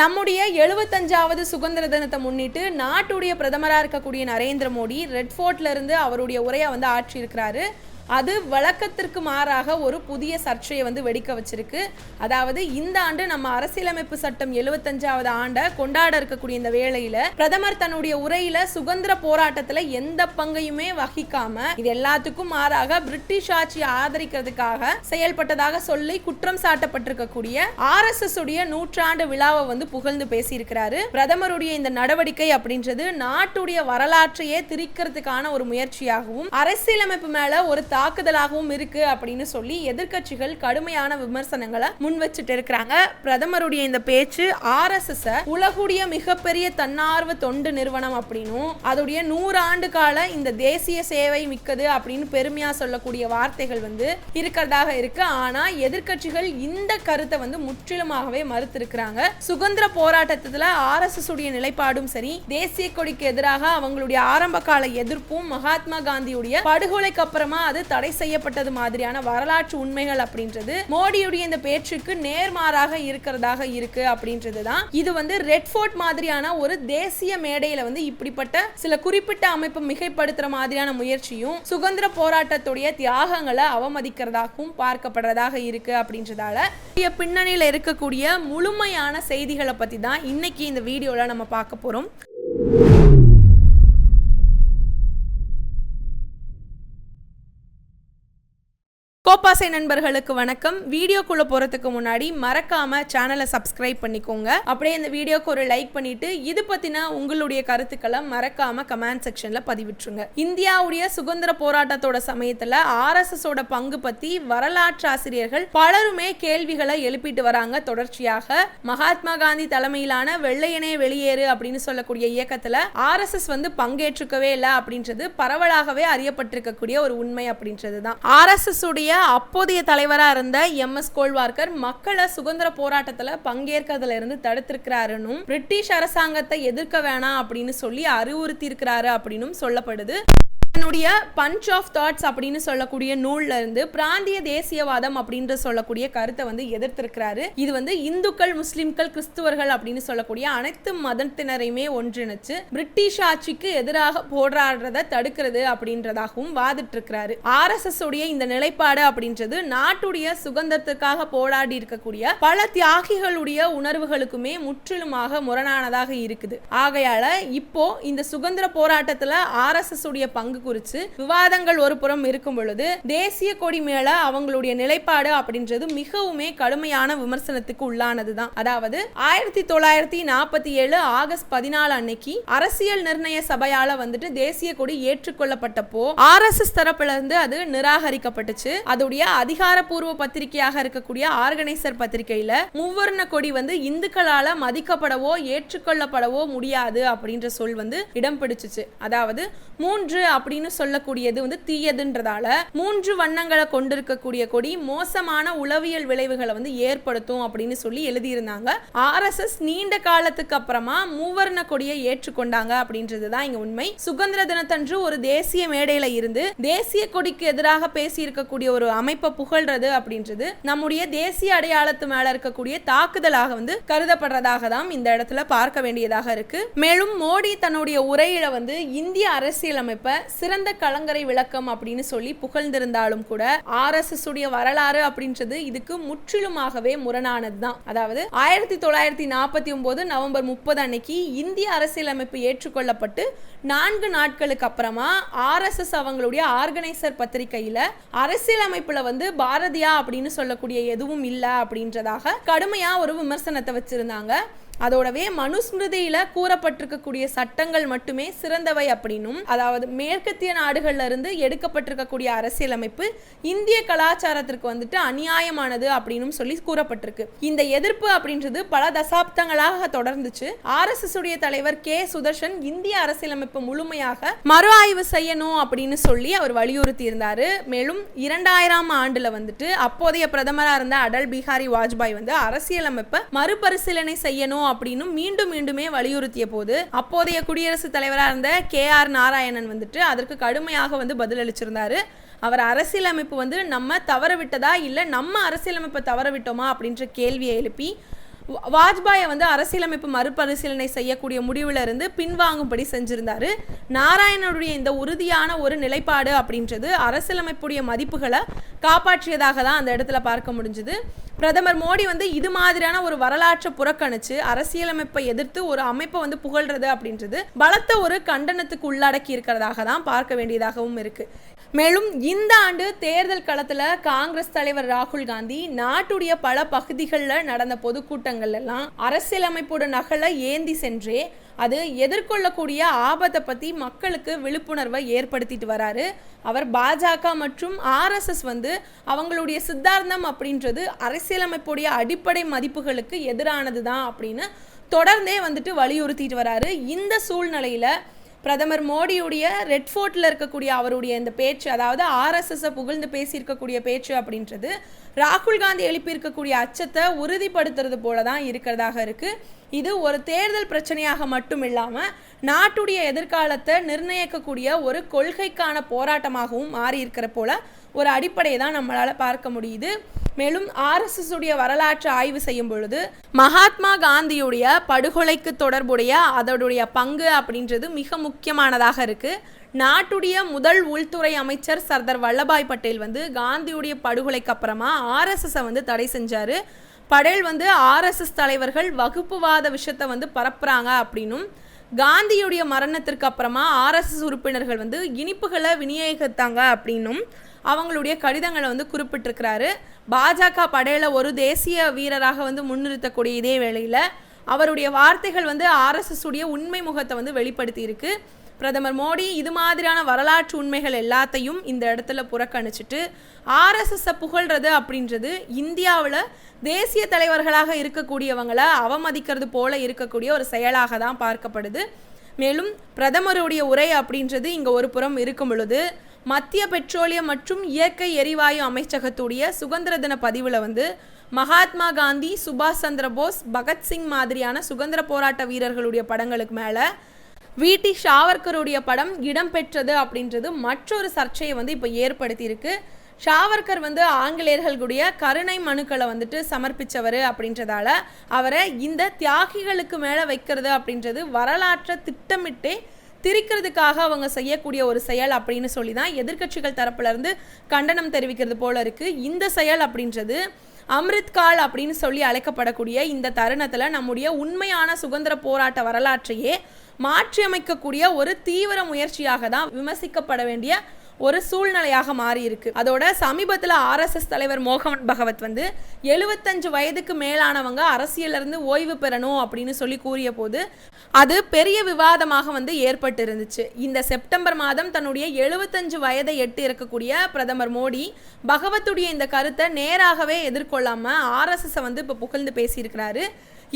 நம்முடைய எழுபத்தஞ்சாவது சுதந்திர தினத்தை முன்னிட்டு நாட்டுடைய பிரதமராக இருக்கக்கூடிய நரேந்திர மோடி ரெட் ஃபோர்ட்ல இருந்து அவருடைய உரையை வந்து ஆற்றியிருக்கிறாரு. அது வழக்கத்திற்கு மாறாக ஒரு புதிய சர்ச்சையை வந்து வெடிக்க வச்சிருக்கு. அதாவது இந்த ஆண்டு நம்ம அரசியலமைப்பு சட்டம் எழுபத்தஞ்சாவது ஆண்டை கொண்டாட இருக்கக்கூடிய இந்த வேளையில பிரதமர் தன்னுடைய உரையில சுதந்திர போராட்டத்துல எந்த பங்கையுமே வகிக்காம இது எல்லாத்துக்கும் மாறாக பிரிட்டிஷ் ஆட்சியை ஆதரிக்கிறதுக்காக செயல்பட்டதாக சொல்லி குற்றம் சாட்டப்பட்டிருக்கக்கூடிய ஆர் எஸ் எஸ் உடைய நூற்றாண்டு விழாவை வந்து புகழ்ந்து பேசியிருக்கிறாரு. பிரதமருடைய இந்த நடவடிக்கை அப்படின்றது நாட்டுடைய வரலாற்றையே திரிக்கிறதுக்கான ஒரு முயற்சியாகவும் அரசியலமைப்பு மேல ஒரு தாக்குதலாகவும் இருக்கு அப்படின்னு சொல்லி எதிர்கட்சிகள் கடுமையான விமர்சனங்களை முன் வச்சுட்டு இருக்கிறாங்க. பிரதமருடைய இந்த பேச்சு ஆர் எஸ் எஸ் உலகுடைய மிகப்பெரிய தன்னார்வ தொண்டு நிறுவனம் அப்படின்னும் அதோடைய நூறு ஆண்டு கால இந்த தேசிய சேவை மிக்கது அப்படின்னு பெருமையா சொல்லக்கூடிய வார்த்தைகள் வந்து இருக்கிறதாக இருக்கு. ஆனா எதிர்கட்சிகள் இந்த கருத்தை வந்து முற்றிலுமாகவே மறுத்திருக்கிறாங்க. சுதந்திர போராட்டத்துல ஆர் எஸ் எஸ் உடைய நிலைப்பாடும் சரி தேசிய கொடிக்கு எதிராக அவங்களுடைய ஆரம்ப கால எதிர்ப்பும் மகாத்மா காந்தியுடைய படுகொலைக்கு அப்புறமா அது தடை செய்யப்பட்டது மாதிரியான வரலாற்று உண்மைகள் அப்படின்றது மோடியுடைய இந்த பேச்சுக்கு நேர்மாறாக இருக்கிறதாக இருக்கு அப்படின்றது தான் இது வந்து ரெட் ஃபோர்ட் மாதிரியான ஒரு தேசிய மேடையில வந்து இப்படிப்பட்ட சில குறிப்பிட்ட அமைப்பு மிகைப்படுத்துற மாதிரியான முயற்சியும் சுதந்திர போராட்டத்துடைய தியாகங்களை அவமதிக்கிறதாகவும் பார்க்கப்படுறதாக இருக்கு அப்படின்றதால பின்னணியில் இருக்கக்கூடிய முழுமையான செய்திகளை பத்தி தான் இன்னைக்கு இந்த வீடியோல நம்ம பார்க்க போறோம். கோப்பாசை நண்பர்களுக்கு வணக்கம். வீடியோக்குள்ள போறதுக்கு முன்னாடி மறக்காம சேனலை சப்ஸ்கிரைப் பண்ணிக்கோங்க. அப்படியே இந்த வீடியோக்கு ஒரு லைக் பண்ணிட்டு இது பத்தின உங்களுடைய கருத்துக்களை மறக்காம கமெண்ட் செக்ஷன்ல பதிவிட்டுருங்க. இந்தியாவுடைய சுதந்திர போராட்டத்தோட சமயத்துல ஆர்எஸ்எஸ் ஓட பங்கு பத்தி வரலாற்று ஆசிரியர்கள் பலருமே கேள்விகளை எழுப்பிட்டு வராங்க தொடர்ச்சியாக. மகாத்மா காந்தி தலைமையிலான வெள்ளையனே வெளியேறு அப்படின்னு சொல்லக்கூடிய இயக்கத்துல ஆர்எஸ்எஸ் வந்து பங்கேற்றுக்கவே இல்லை அப்படின்றது பரவலாகவே அறியப்பட்டிருக்கக்கூடிய ஒரு உண்மை அப்படின்றது தான் ஆர்எஸ்எஸ் உடைய அப்போதைய தலைவராக இருந்த எம். எஸ். கோல்வார்கர் மக்களை சுதந்திர போராட்டத்தில் பங்கேற்கிறதுல இருந்து தடுத்திருக்கிறாருன்னு பிரிட்டிஷ் அரசாங்கத்தை எதிர்க்க வேணாம் அப்படின்னு சொல்லி அறிவுறுத்தி இருக்கிறாரு அப்படின்னும் சொல்லப்படுது. தன்னுடைய பஞ்ச் ஆஃப் தாட்ஸ் அப்படின்னு சொல்லக்கூடிய நூல்ல இருந்து பிராந்திய தேசியவாதம் அப்படின்ற சொல்லக்கூடிய கருத்தை வந்து எதிர்த்திருக்கிறாரு. இது வந்து இந்துக்கள் முஸ்லிம்கள் கிறிஸ்துவர்கள் அப்படின்னு சொல்லக்கூடிய அனைத்து மதத்தினரையுமே ஒன்றிணைச்சு பிரிட்டிஷ் ஆட்சிக்கு எதிராக போராடுறத தடுக்கிறது அப்படின்றதாகவும் வாதிட்டு இருக்கிறாரு ஆர் எஸ் எஸ் உடைய இந்த நிலைப்பாடு அப்படின்றது நாட்டுடைய சுதந்திரத்துக்காக போராடி இருக்கக்கூடிய பல தியாகிகளுடைய உணர்வுகளுக்குமே முற்றிலுமாக முரணானதாக இருக்குது. ஆகையால இப்போ இந்த சுதந்திர போராட்டத்துல ஆர் எஸ் எஸ் உடைய பங்கு குறித்து விவாதங்கள் ஒரு புறம் இருக்கும் பொழுது தேசிய கொடி மேல அவங்களுடைய நிலைப்பாடு அப்படின்றது மிகவுமே கடுமையான விமர்சனத்துக்கு உள்ளானது தான் அதாவது ஆயிரத்தி தொள்ளாயிரத்தி நாற்பத்தி ஏழு ஆகஸ்ட் பதினாலு அன்னைக்கு அரசியல் நிர்ணய சபையால வந்துட்டு தேசிய கொடி ஏற்றுக்கொள்ளப்பட்டப்போ ஆர் எஸ் எஸ் தரப்புல இருந்து அது நிராகரிக்கப்பட்டுச்சு. அதோடைய அதிகாரப்பூர்வ பத்திரிகையாக இருக்கக்கூடிய ஆர்கனைசர் பத்திரிகையில மூவர்ண கொடி வந்து இந்துக்களால மதிக்கப்படவோ ஏற்றுக்கொள்ளப்படவோ முடியாது அப்படின்ற சொல் வந்து இடம் பிடிச்சிச்சு. அதாவது மூன்று அப்படின்னு அப்படின்னு சொல்லக்கூடியது வந்து தீயதுன்றதால மூன்று வண்ணங்களை கொண்டிருக்கக்கூடிய கொடி மோசமான உளவியல் விளைவுகளை வந்து ஏற்படுத்தும் அப்படின்னு சொல்லி எழுதியிருந்தாங்க. ஆர்எஸ்எஸ் நீண்ட காலத்துக்கு அப்புறமா மூவர்ண கொடியை ஏற்றுக்கொண்டாங்க அப்படின்றது தான் இங்க உண்மை. சுதந்திர தினத்தன்று ஒரு தேசிய மேடையில இருந்து தேசிய கொடிக்கு எதிராக பேசி இருக்கக்கூடிய ஒரு அமைப்பை புகழ்றது அப்படின்றது நம்முடைய தேசிய அடையாளத்து மேல இருக்கக்கூடிய தாக்குதலாக வந்து கருதப்படுறதாக தான் இந்த இடத்துல பார்க்க வேண்டியதாக இருக்கு. மேலும் மோடி தன்னுடைய உரையில வந்து இந்திய அரசியலமைப்பை சிற சிறந்த கலங்கரை விளக்கம் அப்படின்னு சொல்லி புகழ்ந்திருந்தாலும் கூட ஆர் எஸ் எஸ் உடைய வரலாறு அப்படின்றது இதுக்கு முற்றிலுமாகவே முரணானது தான் அதாவது ஆயிரத்தி தொள்ளாயிரத்தி நாற்பத்தி ஒன்பது நவம்பர் முப்பது அன்னைக்கு இந்திய அரசியலமைப்பு ஏற்றுக்கொள்ளப்பட்டு நான்கு நாட்களுக்கு அப்புறமா ஆர் எஸ் எஸ் அவங்களுடைய ஆர்கனைசர் பத்திரிகையில அரசியலமைப்புல வந்து பாரதியா அப்படின்னு சொல்லக்கூடிய எதுவும் இல்லை அப்படின்றதாக கடுமையா ஒரு விமர்சனத்தை வச்சிருந்தாங்க. அதோடவே மனுஸ்மிருதியில கூறப்பட்டிருக்கக்கூடிய சட்டங்கள் மட்டுமே சிறந்தவை அப்படின்னும் அதாவது மேற்கத்திய நாடுகள்ல இருந்து எடுக்கப்பட்டிருக்கக்கூடிய அரசியலமைப்பு இந்திய கலாச்சாரத்திற்கு வந்துட்டு அநியாயமானது அப்படின்னு சொல்லி கூறப்பட்டிருக்கு. இந்த எதிர்ப்பு அப்படின்றது பல தசாப்தங்களாக தொடர்ந்துச்சு. ஆர் எஸ் எஸ் உடைய தலைவர் கே. சுதர்ஷன் இந்திய அரசியலமைப்பு முழுமையாக மறு ஆய்வு செய்யணும் அப்படின்னு சொல்லி அவர் வலியுறுத்தி இருந்தாரு மேலும் இரண்டாயிரம் ஆண்டுல வந்துட்டு அப்போதைய பிரதமராக இருந்த அடல் பிஹாரி வாஜ்பாய் வந்து அரசியலமைப்பை மறுபரிசீலனை செய்யணும் அப்படின்னு மீண்டும் மீண்டுமே வலியுறுத்திய போது அப்போதைய குடியரசுத் தலைவராக இருந்த கே ஆர் நாராயணன் வந்துட்டு அதற்கு கடுமையாக வந்து பதிலளிச்சிருந்தாரு. அவர் அரசியலமைப்பு வந்து நம்ம தவற விட்டதா இல்லை நம்ம அரசியலமைப்பை தவற விட்டோமா அப்படின்ற கேள்வியை எழுப்பி வாஜ்பாயை வந்து அரசியலமைப்பு மறுபரிசீலனை செய்யக்கூடிய முடிவில் இருந்து பின்வாங்கும்படி செஞ்சிருந்தாரு. நாராயணனுடைய இந்த உறுதியான ஒரு நிலைப்பாடு அப்படின்றது அரசியலமைப்புடைய மதிப்புகளை காப்பாற்றியதாக தான் அந்த இடத்துல பார்க்க முடிஞ்சுது. பிரதமர் மோடி வந்து இது மாதிரியான ஒரு வரலாற்றை புறக்கணிச்சு அரசியலமைப்பை எதிர்த்து ஒரு அமைப்பை வந்து புகழ்றது அப்படின்றது பலத்த ஒரு கண்டனத்துக்கு உள்ளடக்கி இருக்கிறதாக தான் பார்க்க வேண்டியதாகவும் இருக்கு. மேலும் இந்த ஆண்டு தேர்தல் களத்தில் காங்கிரஸ் தலைவர் ராகுல் காந்தி நாட்டுடைய பல பகுதிகளில் நடந்த பொதுக்கூட்டங்கள் எல்லாம் அரசியலமைப்போட நகலை ஏந்தி சென்றே அது எதிர்கொள்ளக்கூடிய ஆபத்தை பற்றி மக்களுக்கு விழிப்புணர்வை ஏற்படுத்திட்டு வராரு. அவர் பாஜக மற்றும் ஆர்எஸ்எஸ் வந்து அவங்களுடைய சித்தாந்தம் அப்படின்றது அரசியலமைப்புடைய அடிப்படை மதிப்புகளுக்கு எதிரானது தான் அப்படின்னு தொடர்ந்தே வந்துட்டு வலியுறுத்திட்டு வராரு. இந்த சூழ்நிலையில் பிரதமர் மோடியுடைய ரெட் ஃபோர்ட்டில் இருக்கக்கூடிய அவருடைய இந்த பேச்சு அதாவது ஆர்எஸ்எஸ்ஸை புகழ்ந்து பேசியிருக்கக்கூடிய பேச்சு அப்படின்றது ராகுல் காந்தி எழுப்பியிருக்கக்கூடிய அச்சத்தை உறுதிப்படுத்துறது போல தான் இருக்கிறதாக இருக்குது இது ஒரு தேர்தல் பிரச்சனையாக மட்டும் இல்லாமல் நாட்டுடைய எதிர்காலத்தை நிர்ணயிக்கக்கூடிய ஒரு கொள்கைக்கான போராட்டமாகவும் மாறி இருக்கிற போல ஒரு அடிப்படையை தான் நம்மளால் பார்க்க முடியுது. மேலும் ஆர்எஸ்எஸ் உடைய வரலாற்றை ஆய்வு செய்யும் பொழுது மகாத்மா காந்தியுடைய படுகொலைக்கு தொடர்புடைய அதோடைய பங்கு அப்படின்றது மிக முக்கியமானதாக இருக்கு. நாட்டுடைய முதல் உள்துறை அமைச்சர் சர்தார் வல்லபாய் பட்டேல் வந்து காந்தியுடைய படுகொலைக்கு அப்புறமா ஆர்எஸ்எஸ்ஸை வந்து தடை செஞ்சாரு. படேல் வந்து ஆர்எஸ்எஸ் தலைவர்கள் வகுப்புவாத விஷயத்தை வந்து பரப்புறாங்க அப்படின்னும் காந்தியுடைய மரணத்திற்கு அப்புறமா ஆர்எஸ்எஸ் உறுப்பினர்கள் வந்து இனிப்புகளை விநியோகித்தாங்க அப்படின்னும் அவங்களுடைய கடிதங்களை வந்து குறிப்பிட்டிருக்கிறாரு. பாஜக படையில் ஒரு தேசிய வீரராக வந்து முன்னிறுத்தக்கூடிய இதே வேளையில் அவருடைய வார்த்தைகள் வந்து ஆர்எஸ்எஸ் உடைய உண்மை முகத்தை வந்து வெளிப்படுத்தியிருக்கு. பிரதமர் மோடி இது மாதிரியான வரலாற்று உண்மைகள் எல்லாத்தையும் இந்த இடத்துல புறக்கணிச்சிட்டு ஆர்எஸ்எஸ்ஸை புகழ்றது அப்படின்றது இந்தியாவில் தேசிய தலைவர்களாக இருக்கக்கூடியவங்களை அவமதிக்கிறது போல இருக்கக்கூடிய ஒரு செயலாக தான் பார்க்கப்படுது. மேலும் பிரதமருடைய உரை அப்படின்றது இங்கே ஒரு புறம் இருக்கும் பொழுது மத்திய பெட்ரோலியம் மற்றும் இயற்கை எரிவாயு அமைச்சகத்துடைய சுதந்திர தின பதிவில் வந்து மகாத்மா காந்தி சுபாஷ் சந்திர போஸ் பகத்சிங் மாதிரியான சுதந்திர போராட்ட வீரர்களுடைய படங்களுக்கு மேலே வீட்டி ஷாவர்கருடைய படம் இடம்பெற்றது அப்படின்றது மற்றொரு சர்ச்சையை வந்து இப்போ ஏற்படுத்தியிருக்கு. ஷாவர்கர் வந்து ஆங்கிலேயர்களுடைய கருணை மனுக்களை வந்துட்டு சமர்ப்பிச்சவர் அப்படின்றதால அவரை இந்த தியாகிகளுக்கு மேலே வைக்கிறது அப்படின்றது வரலாற்றை திட்டமிட்டே திரிக்கிறதுக்காக அவங்க செய்யக்கூடிய ஒரு செயல் அப்படின்னு சொல்லி தான் எதிர்க்கட்சிகள் தரப்புலேருந்து கண்டனம் தெரிவிக்கிறது போல இருக்குது இந்த செயல் அப்படின்றது அம்ரித்கால் அப்படின்னு சொல்லி அழைக்கப்படக்கூடிய இந்த தருணத்தில் நம்முடைய உண்மையான சுதந்திர போராட்ட வரலாற்றையே மாற்றியமைக்கக்கூடிய ஒரு தீவிர முயற்சியாக தான் விமர்சிக்கப்பட வேண்டிய ஒரு சூழ்நிலையாக மாறி இருக்கு அதோட சமீபத்தில் ஆர்எஸ்எஸ் தலைவர் மோகன் பகவத் வந்து எழுபத்தஞ்சு வயதுக்கு மேலானவங்க அரசியலிருந்து ஓய்வு பெறணும் அப்படின்னு சொல்லி கூறிய போது அது பெரிய விவாதமாக வந்து ஏற்பட்டு இருந்துச்சு இந்த செப்டம்பர் மாதம் தன்னுடைய எழுபத்தஞ்சு வயதை எட்டு இருக்கக்கூடிய பிரதமர் மோடி பகவத்துடைய இந்த கருத்தை நேராகவே எதிர்கொள்ளாம ஆர்எஸ்எஸ்ஸை வந்து இப்போ புகழ்ந்து பேசியிருக்கிறாரு.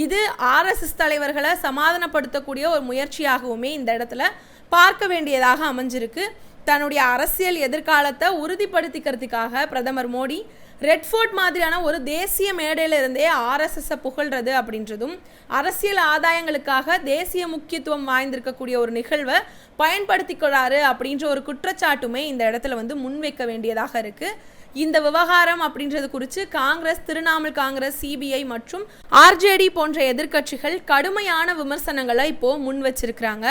இது ஆர்எஸ்எஸ் தலைவர்களை சமாதானப்படுத்தக்கூடிய ஒரு முயற்சியாகவுமே இந்த இடத்துல பார்க்க வேண்டியதாக அமைஞ்சிருக்கு. தன்னுடைய அரசியல் எதிர்காலத்தை உறுதிப்படுத்திக்கிறதுக்காக பிரதமர் மோடி ரெட்ஃபோர்ட் மாதிரியான ஒரு தேசிய மேடையிலிருந்தே ஆர்எஸ்எஸ்ஸை புகழ்றது அப்படின்றதும் அரசியல் ஆதாயங்களுக்காக தேசிய முக்கியத்துவம் வாய்ந்திருக்கக்கூடிய ஒரு நிகழ்வை பயன்படுத்திக்கிறாரு அப்படின்ற ஒரு குற்றச்சாட்டுமே இந்த இடத்துல வந்து முன்வைக்க வேண்டியதாக இருக்கு. இந்த விவகாரம் அப்படின்றது குறித்து காங்கிரஸ் திரிணாமுல் காங்கிரஸ் சிபிஐ மற்றும் ஆர்ஜேடி போன்ற எதிர்க்கட்சிகள் கடுமையான விமர்சனங்களை இப்போ முன் வச்சிருக்கிறாங்க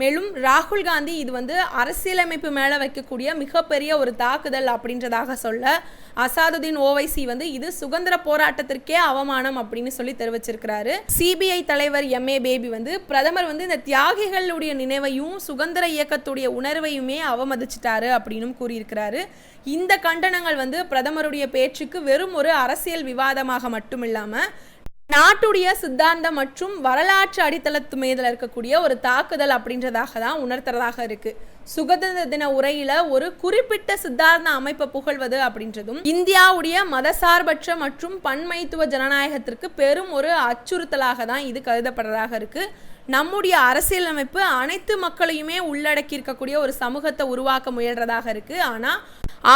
மேலும் ராகுல் காந்தி இது வந்து அரசியலமைப்பு மேலே வைக்கக்கூடிய மிகப்பெரிய ஒரு தாக்குதல் அப்படின்றதாக சொல்ல அசாதுதீன் ஓவைசி வந்து இது சுதந்திர போராட்டத்திற்கே அவமானம் அப்படின்னு சொல்லி தெரிவிச்சிருக்கிறாரு. சிபிஐ தலைவர் எம் ஏ பேபி வந்து பிரதமர் வந்து இந்த தியாகிகளுடைய நினைவையும் சுதந்திர இயக்கத்துடைய உணர்வையுமே அவமதிச்சிட்டாரு அப்படின்னும் கூறியிருக்கிறாரு. இந்த கண்டனங்கள் வந்து பிரதமருடைய பேச்சுக்கு வெறும் ஒரு அரசியல் விவாதமாக மட்டும் இல்லாமல் நாட்டுடைய சித்தாந்தம் மற்றும் வரலாற்று அடித்தளத்து மீதில் இருக்கக்கூடிய ஒரு தாக்குதல் அப்படின்றதாக தான் உணர்த்துறதாக இருக்கு. சுதந்திர தின உரையில ஒரு குறிப்பிட்ட சித்தாந்த அமைப்பை புகழ்வது அப்படின்றதும் இந்தியாவுடைய மதசார்பற்ற மற்றும் பன்மைத்துவ ஜனநாயகத்திற்கு பெரும் ஒரு அச்சுறுத்தலாக தான் இது கருதப்படுறதாக இருக்கு. நம்முடைய அரசியலமைப்பு அனைத்து மக்களையுமே உள்ளடக்கி இருக்கக்கூடிய ஒரு சமூகத்தை உருவாக்க முயல்றதாக இருக்கு. ஆனால்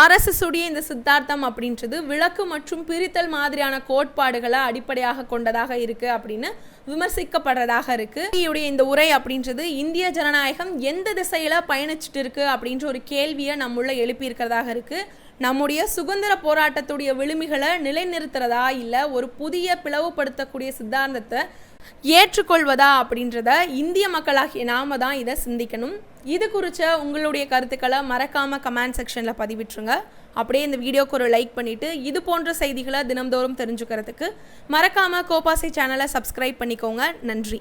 ஆர்எஸ்எஸ் உடைய இந்த சித்தார்த்தம் அப்படின்றது விளக்கு மற்றும் பிரித்தல் மாதிரியான கோட்பாடுகளை அடிப்படையாக கொண்டதாக இருக்கு அப்படின்னு விமர்சிக்கப்படுறதாக இருக்குது இவருடைய இந்த உரை அப்படின்றது இந்திய ஜனநாயகம் எந்த திசையில பயணிச்சுட்டு இருக்கு அப்படின்ற ஒரு கேள்வியை நம்முள்ள எழுப்பி இருக்கிறதாக இருக்கு. நம்முடைய சுதந்திர போராட்டத்துடைய விளிமிகளை நிலைநிறுத்துறதா இல்லை ஒரு புதிய பிளவுபடுத்தக்கூடிய சித்தாந்தத்தை ஏற்றுக்கொள்வதா அப்படின்றத இந்திய மக்களாகிய நாம தான் இதை சிந்திக்கணும். இது குறித்த உங்களுடைய கருத்துக்களை மறக்காமல் கமெண்ட் செக்ஷனில் பதிவிட்டுருங்க. அப்படியே இந்த வீடியோக்கு ஒரு லைக் பண்ணிவிட்டு இது போன்ற செய்திகளை தினம்தோறும் தெரிஞ்சுக்கிறதுக்கு மறக்காமல் கோபாசை சேனலை சப்ஸ்கிரைப் பண்ணிக்கோங்க. நன்றி.